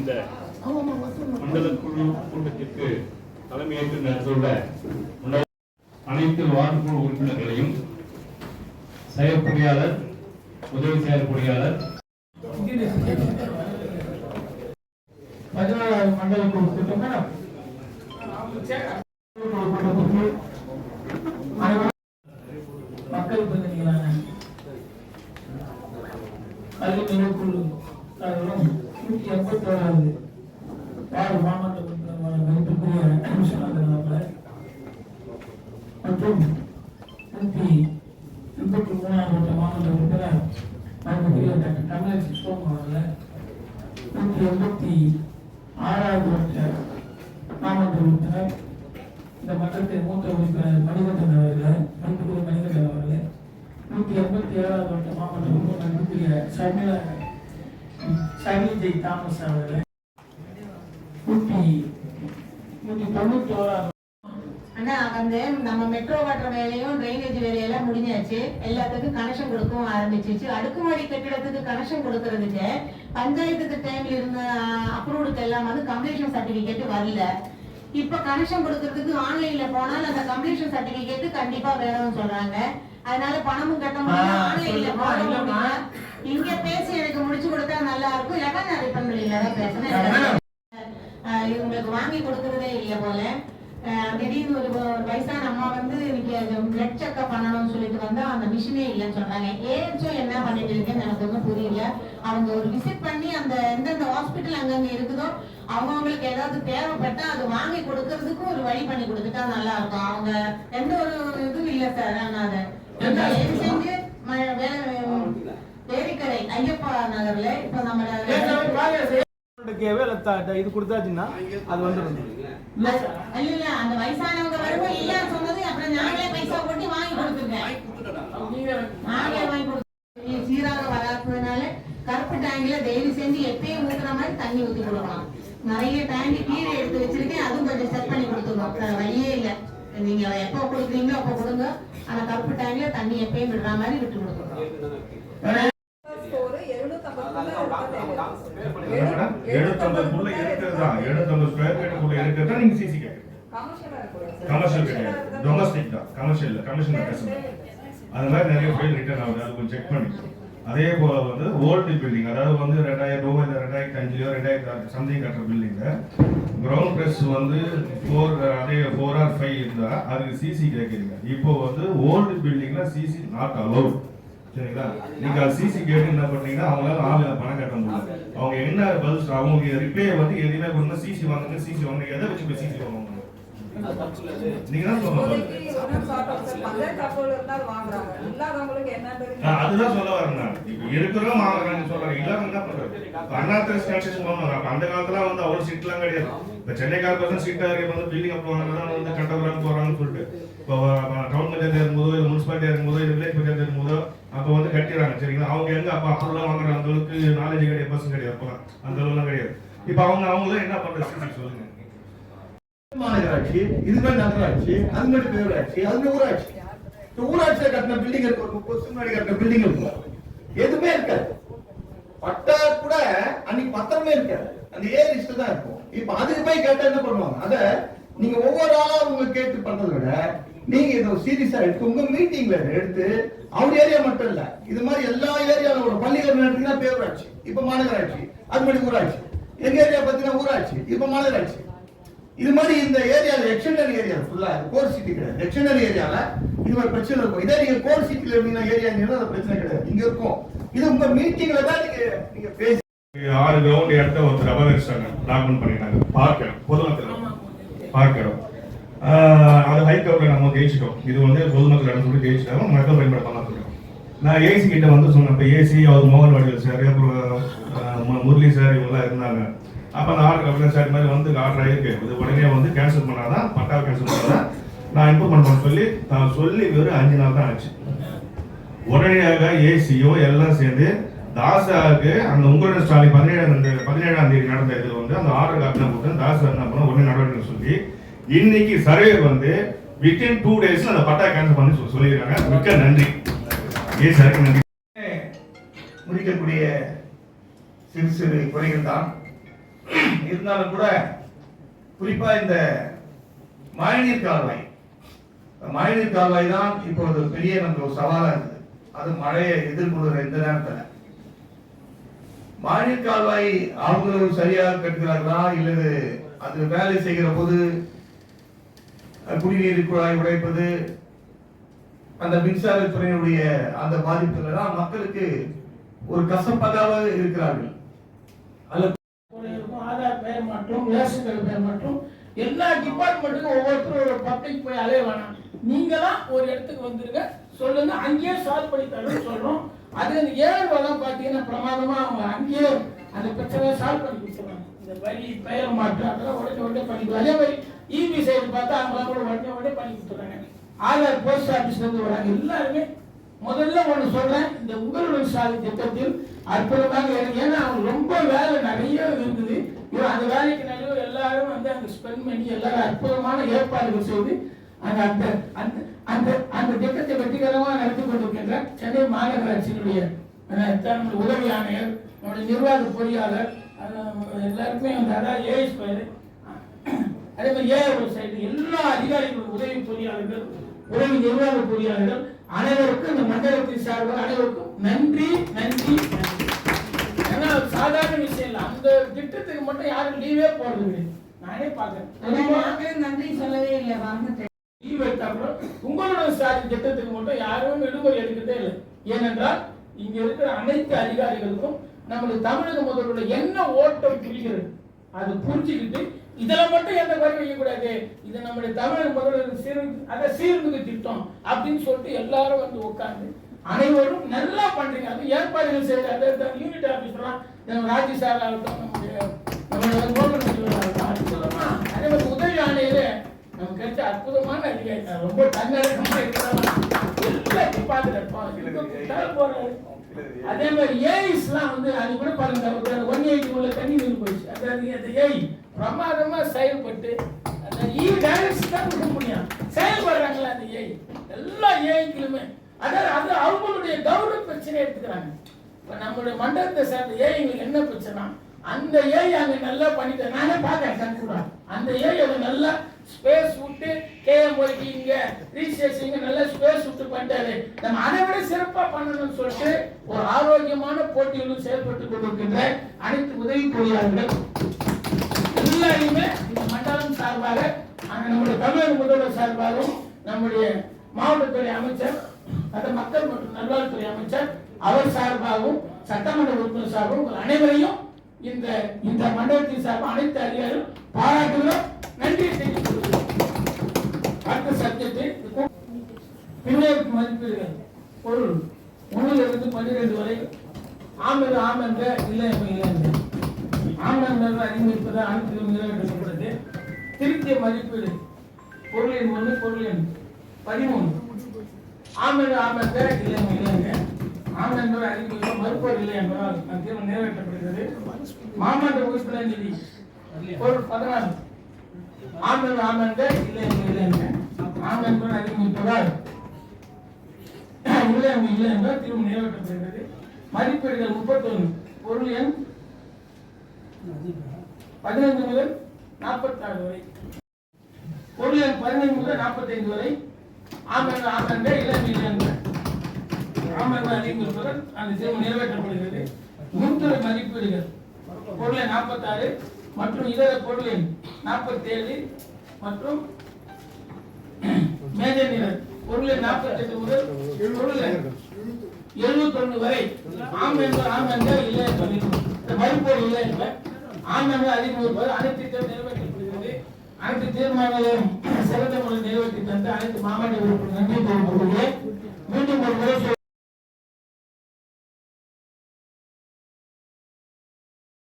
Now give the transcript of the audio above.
இந்த மண்டல குழு கூட்டத்திற்கு தலைமையேற்று நடந்துள்ள அனைத்து வார்டு குழு உறுப்பினர்களையும் செயற் பொறியாளர் உதவி செயற் பொறியாளர். பதினாலாவது மண்டல குழு கூட்டம் மக்கள் பிரதிநிதிகளான கல்வி நிலைக்குழு நூற்றி எண்பத்தோராவது வார்டு மாவட்ட மதிப்புக்குரிய விஸ்வநாதன் அவர்கள் மற்றும் நூற்றி எண்பத்தி மூணாம் வட்ட மாவட்ட உறுப்பினர் மதிப்புக்குரிய டாக்டர் தமிழரசி சோம் அவர்கள் நூற்றி எண்பத்தி ஆறாவது வட்ட மாவட்ட உறுப்பினர் இந்த மன்றத்தின் மூத்த உறுப்பினர் மணிகண்டன் அவர்கள் மதிப்புக்குரிய மணிகண்டன் அவர்கள் நூற்றி எண்பத்தி ஏழாவது வட்ட மாவட்ட உறுப்பினர் மதிப்புக்குரிய சமிழ சமிஜை தாமஸ் அவர்கள் நூற்றி நூற்றி தொண்ணூற்றி ஓராவது ஆனா வந்து நம்ம மெட்ரோ கட்டுற வேலையும் ட்ரைனேஜ் வேலையெல்லாம் முடிஞ்சாச்சு. எல்லாத்துக்கும் கனெக்ஷன் கொடுக்கவும் ஆரம்பிச்சிச்சு. அடுக்குமாடி கட்டிடத்துக்கு கனெக்ஷன் கொடுக்கறதுக்கு பஞ்சாயத்துக்கு டைம்ல இருந்த அப்ரூவ்டுக்கு எல்லாம் வந்து கம்ப்ளீஷன் சர்டிபிகேட் வரல. இப்ப கனெக்ஷன் கொடுக்கறதுக்கு ஆன்லைன்ல போனால் அந்த கம்ப்ளீஷன் சர்டிபிகேட் கண்டிப்பா வேணும்னு சொல்றாங்க. அதனால பணமும் கட்ட முடியும் ஆ, ஆன்லைன்ல. முடியும் இங்க பேசி எனக்கு முடிச்சு கொடுத்தா நல்லா இருக்கும் இல்லைன்னா நான் ரிப்பன் பண்ணியில தான். ஆஹ் இவங்களுக்கு வாங்கி கொடுக்கறதே இல்லை போல. திடீர்னு ஒரு வயசான அம்மா வந்து இன்னைக்கு பிளட் செக்அப் பண்ணணும்னு சொல்லிட்டு வந்தா அந்த மிஷினே இல்லைன்னு சொல்றாங்க. ஏஜோ என்ன பண்ணிட்டு இருக்கேன்னு எனக்கு ஒன்றும் புரியல. அவங்க ஒரு விசிட் பண்ணி அந்த எந்தெந்த ஹாஸ்பிட்டல் அங்கங்க இருக்குதோ அவங்கவுங்களுக்கு ஏதாவது தேவைப்பட்டா அது வாங்கி கொடுக்கறதுக்கு ஒரு வழி பண்ணி கொடுத்துட்டா நல்லா இருக்கும் அவங்க எந்த ஒரு இதுவும் இல்லை சார் ஆனா அதை. செஞ்சு வேலை ஐயப்பா நகர்ல இப்ப நம்ம கேவே இது கொடுத்தாச்சுன்னா அது வந்துடும் இல்லை அந்த வயசானவங்க வரும்போது இல்ல சொன்னது அப்புறம் நாங்களே பைசா போட்டு வாங்கி கொடுத்துருக்கேன். நீங்க நாங்களே வாங்கி கொடுத்துருக்கோம். சீராக வராததுனால கருப்பு டேங்க்ல தயவு செஞ்சு எப்பயும் ஊத்துற மாதிரி தண்ணி ஊத்தி கொடுக்கலாம். நிறைய டேங்க் கீழே எடுத்து வச்சிருக்கேன் அதுவும் கொஞ்சம் செட் பண்ணி கொடுத்துருவோம் வழியே இல்ல. நீங்க எப்போ கொடுக்குறீங்களோ அப்போ கொடுங்க. ஆனா கருப்பு டேங்க்ல தண்ணி எப்பயும் விடுற மாதிரி விட்டு ஸ்கோர் எழுநூத்தம்பதுக்குள்ள இருக்கிறது தான். எழுநூத்தம்பது ஸ்கொயர் இருக்கிறது தான். நீங்க சிசி கேட்குறீங்க கமர்ஷியலா கிடையாது. டொமஸ்டிக் தான். கமர்ஷியல் கமிஷன் பேசணும் அது மாதிரி நிறைய ஃபைல் ரிட்டர்ன் ஆகுது. அது கொஞ்சம் செக் பண்ணி. அதே போல வந்து ஓல்டு பில்டிங் அதாவது வந்து ரெண்டாயிரம் ரூபாய் இல்லை ரெண்டாயிரத்தி அஞ்சுலயோ ரெண்டாயிரத்தி சம்திங் கட்டுற பில்டிங்ல கிரவுண்ட் ப்ரெஸ் வந்து ஃபோர் அதே ஃபோர் ஆர் ஃபைவ் இருந்தா அதுக்கு சிசி கேட்குறீங்க இப்போ வந்து ஓல்டு பில்டிங்ல சிசி நாட் அலோட் சரிங்களா? நீங்க அது சிசி கேட்டு என்ன பண்ணீங்கன்னா அவங்களால ஆளுங்க பணம் கட்ட முடியல. அவங்க என்ன பதில் அவங்க ரிப்பே வந்து எதுவுமே கொண்டு சிசி வாங்குங்க சிசி வாங்குங்க. எதை வச்சு போய் சிசி வாங்குவாங்க நீங்க தான் சொல்லணும் நான் அதுதான் சொல்ல வரேன் நான். இப்ப இருக்கிறோம் வாங்குறாங்க சொல்றேன் இல்லாம என்ன பண்றது? இப்ப அண்ணா திரஸ் கன்ஸ்ட்ரக்ஷன் பண்ணுவாங்க அப்ப அந்த காலத்துல வந்து அவ்வளவு சீட்லாம் கிடையாது. இப்ப சென்னை கார்பரேஷன் சீட்டா இருக்க. வந்து பில்டிங் அப் தான் வந்து கட்டபுரம் போறாங்கன்னு சொல்லிட்டு. இப்போ டவுன் பஞ்சாயத்து இருக்கும்போதோ இல்லை முனிசிபாலிட்டி இருக்கும்போதோ இல்லை வில்லேஜ் பஞ்சாயத்து இருக்கும்போதோ அப்ப வந்து கட்டிடுறாங்க சரிங்களா? அவங்க எங்க அப்பா அப்பெல்லாம் வாங்குற அந்த அளவுக்கு நாலேஜ் கிடையாது பசங்க கிடையாது அப்பெல்லாம் அந்த அளவுலாம் கிடையாது. இப்ப அவங்க அவங்களும் என்ன பண்றது? சொல்லுங்க. மாநகராட்சி இதுமே நகராட்சி அது மாதிரி பேராட்சி அது மாதிரி ஊராட்சி. இந்த ஊராட்சியில கட்டின பில்டிங் இருக்கு ஒரு முப்பது வருஷம் முன்னாடி கட்டின பில்டிங் இருக்கு. எதுவுமே இருக்காது. பட்டா கூட அன்னைக்கு பத்திரமே இருக்காது. அந்த ஏ லிஸ்ட் தான் இருக்கும். இப்ப அதுக்கு போய் கேட்டா என்ன பண்ணுவாங்க? அத நீங்க ஒவ்வொரு ஆளா உங்க கேட்டு பண்றதை விட நீங்க இதை சீரியஸா எடுத்து உங்க மீட்டிங்ல எடுத்து அவர் ஏரியா மட்டும் இல்ல இது மாதிரி எல்லா ஏரியாவில் ஒரு பள்ளிகள் நடத்தீங்கன்னா பேரூராட்சி இப்ப மாநகராட்சி அது மாதிரி ஊராட்சி எங்க ஏரியா பார்த்தீங்கன்னா ஊராட்சி இப்ப மாநகராட்சி. இது மாதிரி இந்த ஏரியால எக்ஸ்டெண்டர் ஏரியா ஃபுல்லா கோர் சிட்டி கிடையாது. எக்ஸ்டெண்டர் ஏரியால இது மாதிரி பிரச்சனை இருக்கும். இதே நீங்க கோர் சிட்டில இருந்தீங்கன்னா ஏரியா அது பிரச்சனை கிடையாது. இங்க இருக்கும். இது உங்க மீட்டிங்ல தான் நீங்க நீங்க பேசி ஆறு கிரவுண்ட் இடத்த ஒருத்தர் அபகரிச்சாங்க லாக்டவுன் பண்ணிட்டாங்க. பார்க் இடம் பொதுமக்கள் பார்க் ஹைக் ஆஹ் நம்ம ஜெயிச்சிட்டோம். இது வந்து பொதுமக்கள் இடம் சொல்லி ஜெயிச்சிட்டோம் மக்கள் பயன்படுத்தாம சொல்லிட்டோம் நான் ஏசி கிட்ட வந்து சொன்னேன். இப்போ ஏசி அவர் மோகன் வடிவல் சார் அப்புறம் முரளி சார் இவங்கெல்லாம் இருந்தாங்க. அப்போ அந்த ஆர்டர் கபிலன் சார் மாதிரி வந்து ஆர்டர் ஆகிருக்கு இது உடனே வந்து கேன்சல் பண்ணாதான் பட்டா கேன்சல் பண்ணாதான் நான் இம்ப்ரூவ்மெண்ட் பண்ண சொல்லி நான் சொல்லி வெறும் அஞ்சு நாள் தான் ஆச்சு. உடனடியாக ஏசியோ எல்லாம் சேர்ந்து தாசாவுக்கு அந்த உங்களுடைய ஸ்டாலின் பதினேழாம் தேதி பதினேழாம் தேதி நடந்த இதில் வந்து அந்த ஆர்டர் காப்பினா கொடுத்து தாசா என்ன பண்ண உடனே நடவடிக்கை சொல்லி இன்னைக்கு சர்வே வந்து வித்தின் டூ டேஸ்ல அந்த பட்டா கேன்சல் பண்ணி சொல்லி- சொல்லியிருக்காங்க. மிக்க நன்றி. ஏ சாருக்கு நன்றி. முடிக்கக்கூடிய சிறு சிறு குறைகள் தான். இருந்தாலும் கூட குறிப்பா இந்த மழைநீர் கால்வாய். மழைநீர் கால்வாய் தான் இப்போது பெரிய நமக்கு ஒரு சவாலாக இருக்குது. அது மழையை எதிர்கொள்கிற இந்த நேரத்தில். மழைநீர் கால்வாய் அவங்களும் சரியாக கட்டுகிறார்களா? இல்லது அது வேலை செய்கிற போது குடிநீர் குழாய் உடைப்பது அந்த மின்சாரத்துறையினுடைய அந்த பாதிப்புகள் தான் மக்களுக்கு ஒரு கசப்பதாக இருக்கிறார்கள். இருக்கும் ஆதார் பேர் மற்றும் ரேஷன் பேர் மற்றும் எல்லா டிபார்ட்மெண்ட்டுக்கும் ஒவ்வொருத்தரும் ஒரு பப்ளிக் போய் அலைய வேணாம். நீங்க தான் ஒரு இடத்துக்கு வந்துருங்க சொல்லுங்க அங்கேயே சால்வ் பண்ணி தரேன்னு சொல்றோம். அது அந்த ஏழு பார்த்தீங்கன்னா பிரமாதமா அவங்க அங்கேயே அந்த பிரச்சனையை சால்வ் பண்ணி கொடுத்துருவாங்க. இந்த வரி பெயர் மாற்றம் அதெல்லாம் உடனே உடனே பண்ணிக்கலாம். அதே மாதிரி இபி சைடு பார்த்தா அவங்க கூட உடனே உடனே பண்ணி இருக்காங்க. ஆதார் போஸ்ட் ஆபீஸ்ல இருந்து வராங்க. எல்லாருமே முதல்ல ஒன்று சொல்றேன் இந்த உங்களுடைய சாலை திட்டத்தில் அற்புதமாக இருக்கு. ஏன்னா அவங்க ரொம்ப வேலை நிறைய இருக்குது. இவன் அந்த வேலைக்கு நிறைய எல்லாரும் வந்து அங்கே ஸ்பெண்ட் பண்ணி எல்லாரும் அற்புதமான ஏற்பாடுகள் செய்து அந்த அந்த அந்த அந்த அந்த திட்டத்தை வெற்றிகரமாக நடத்தி கொண்டிருக்கின்ற சென்னை மாநகராட்சியினுடைய உதவி ஆணையர் நம்முடைய நிர்வாக பொறியாளர் எல்லாருக்குமே வந்து அதான் ஏஎஸ் பயிர். அதே மாதிரி ஏஆர்ஓ சைடு எல்லா அதிகாரிகளும் உதவி பொறியாளர்கள் உதவி நிர்வாக பொறியாளர்கள் அனைவருக்கும் இந்த மண்டலத்தின் சார்பாக அனைவருக்கும் நன்றி நன்றி நன்றி. ஏன்னா சாதாரண விஷயம் இல்லை. அந்த திட்டத்துக்கு மட்டும் யாரும் லீவே போடுறது கிடையாது நானே பார்க்கறேன். நன்றி சொல்லவே இல்லை லீவ் எடுத்தா கூட உங்களோட சாதி திட்டத்துக்கு மட்டும் யாரும் விடுமுறை எடுக்கிறதே இல்லை. ஏனென்றால் இங்க இருக்கிற அனைத்து அதிகாரிகளுக்கும் நம்முடைய தமிழக முதல்வரோட என்ன ஓட்டம் புரிகிறது அது புரிஞ்சுக்கிட்டு இதுல மட்டும் எந்த குறை வைக்கக்கூடாது. இது நம்முடைய தமிழக முதல்வர் சீர் அத சீர்மிகு திட்டம் அப்படின்னு சொல்லிட்டு எல்லாரும் வந்து உட்கார்ந்து அனைவரும் நல்லா பண்றீங்க. அது ஏற்பாடுகள் செய்யற அதை யூனிட் ஆபீஸ்லாம் நம்ம ராஜி சார் ஆகட்டும் நம்முடைய அதே மாதிரி உதவி ஆணையரே நமக்கு கிடைச்ச அற்புதமான அதிகாரி. ரொம்ப தன்னடக்கமா இருக்கிறவன். எல்லாத்தையும் பார்த்துட்டு போறாரு அதே மாதிரி ஏஐஸ்லாம் வந்து அது கூட பாருங்க ஒன் எயிட்டி உள்ள தண்ணி நின்று போயிடுச்சு. அதாவது அந்த ஏஐ பிரமாதமா செயல்பட்டு அந்த e இ டைரக்ஷன் தான் கொடுக்க முடியும். செயல்படுறாங்களா அந்த ஏஐ எல்லா ஏஐக்களுமே அதாவது அது அவங்களுடைய கௌரவ பிரச்சனை எடுத்துக்கிறாங்க. இப்போ நம்மளுடைய மண்டலத்தை சேர்ந்த ஏஐங்களுக்கு என்ன பிரச்சனை அந்த ஏஐ அங்கே நல்லா பண்ணிட்டு நானே பார்க்கறேன் கண்கூடா. அந்த ஏஐ அதை நல்லா ஸ்பேஸ் விட்டு கேஎம் ஒய்க்கு இங்க ரீசேஸ் நல்லா ஸ்பேஸ் விட்டு பண்ணிட்டாரு. நம்ம அதை விட சிறப்பா பண்ணணும்னு சொல்லிட்டு ஒரு ஆரோக்கியமான போட்டிகளும் செயல்பட்டு கொண்டிருக்கின்ற அனைத்து உதவி பொறியாளர்கள் எல்லாரையுமே இந்த மண்டலம் சார்பாக நம்முடைய தமிழக முதல்வர் சார்பாகவும் நம்முடைய மாவட்டத்துறை அமைச்சர் அந்த மக்கள் மற்றும் நல்வாழ்வுத்துறை அமைச்சர் அவர் சார்பாகவும் சட்டமன்ற உறுப்பினர் சார்பாகவும் உங்கள் அனைவரையும் இந்த இந்த மண்டலத்தின் சார்பாக அனைத்து அதிகாரிகளும் பாராட்டுகிறோம். நன்றி தெரிவித்துக் அடுத்த சப்ஜெக்ட் பின்னேற்கு மதிப்பீடுகள் பொருள் ஒன்றில் இருந்து பன்னிரெண்டு வரை ஆமென்று ஆமென்ற இல்லை இல்லை. ஆமென்ற அறிவிப்பதை அனைத்து நிறைவேற்றப்பட்டது திருத்திய மதிப்பீடு. பொருளின் ஒன்று பொருளின் பதிமூணு ஆமென்று ஆமென்ற இல்லை இல்லைங்க ஆமென்ற அறிவிப்பு மறுப்போர் இல்லை என்பதால் அந்த நிறைவேற்றப்படுகிறது. மாமன்ற உறுப்பினர் நிதி. பொருள் பதினாறு ஆமென்று ஆமென்ற இல்லை ஆமென்ற இல்லை இல்லை இல்லை என்றால் தீர்வு நிறைவேற்றப்படுகிறது மதிப்பீடுகள் முப்பத்தொன்று பொருள் எண் பதினைந்து முதல் நாற்பத்தாறு வரை. பொருள் எண் பதினைந்து முதல் நாற்பத்தைந்து வரை. ஆமென்ற ஆமென்ற இல்லை இல்லை என்ற ஆமென்ற அறிவிப்பதால் அந்த தீர்வு நிறைவேற்றப்படுகிறது. முன்துறை மதிப்பீடுகள். பொருள் எண் நாற்பத்தாறு மற்றும் இதர பொருள் எண் நாற்பத்தேழு மற்றும் மேஜர் நிரல் பொருள் நாற்பத்தி எட்டு முதல் பொருள் எழுபத்தி எழுபத்தொன்னு வரை. ஆம் என்பது ஆம் என்ற இல்லை என்பது இந்த மறுப்போர் இல்லை என்ப ஆம் என்ற அதிகம் இருப்பது அனைத்து நிறைவேற்றப்படுகிறது. அனைத்து தீர்மானங்களையும் சிறந்த முறையில் நிறைவேற்றி தந்து அனைத்து மாவட்ட உறுப்பினர் நன்றி தெரிவித்துக் மீண்டும் ஒரு முறை